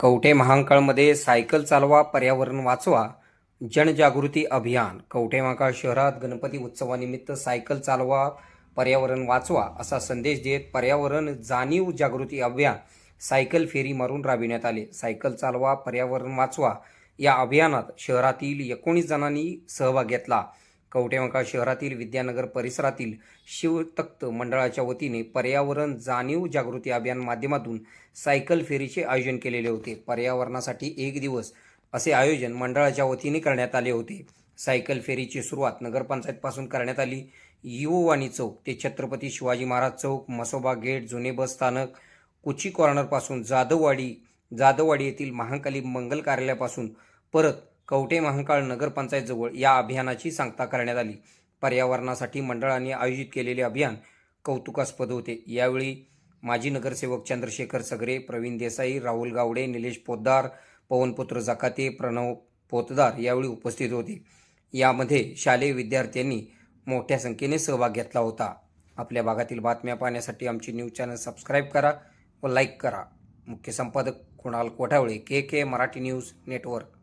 Kavathe महांकाळमध्ये cycle चालवा पर्यावरण वाचवा जनजागृती अभियान. कवठे महाकाळ शहरात गणपती उत्सवानिमित्त सायकल चालवा पर्यावरण वाचवा असा संदेश देत पर्यावरण जाणीव जागृती अभियान सायकल फेरी मारून राबविण्यात आले. सायकल चालवा पर्यावरण वाचवा या अभियानात शहरातील एकोणीस जणांनी सहभाग घेतला. कवटेमका शहरातील विद्यानगर परिसरातील शिवतक्त मंडळाच्या वतीने पर्यावरण जाणीव जागृती अभियान माध्यमातून सायकल फेरीचे आयोजन केलेले होते. पर्यावरणासाठी एक दिवस असे आयोजन मंडळाच्या वतीने करण्यात आले होते. सायकल फेरीची सुरुवात नगरपंचायतपासून करण्यात आली. युववाणी चौक ते छत्रपती शिवाजी महाराज चौक मसोबा गेट जुने बस स्थानक कुची कॉर्नरपासून जाधववाडी जाधववाडी येथील महाकाली मंगल कार्यालयापासून परत कवठे महांकाळ नगरपंचायतजवळ या अभियानाची सांगता करण्यात आली. पर्यावरणासाठी मंडळाने आयोजित केलेले अभियान कौतुकास्पद होते. यावेळी माजी नगरसेवक चंद्रशेखर सगरे प्रवीण देसाई राहुल गावडे निलेश पोद्दार पवनपुत्र जकाते प्रणव पोतदार यावेळी उपस्थित होते. यामध्ये शालेय विद्यार्थ्यांनी मोठ्या संख्येने सहभाग घेतला होता. आपल्या भागातील बातम्या पाहण्यासाठी आमची न्यूज चॅनल सबस्क्राईब करा व लाईक करा. मुख्य संपादक Kunal Kothavale K K Marathi news network.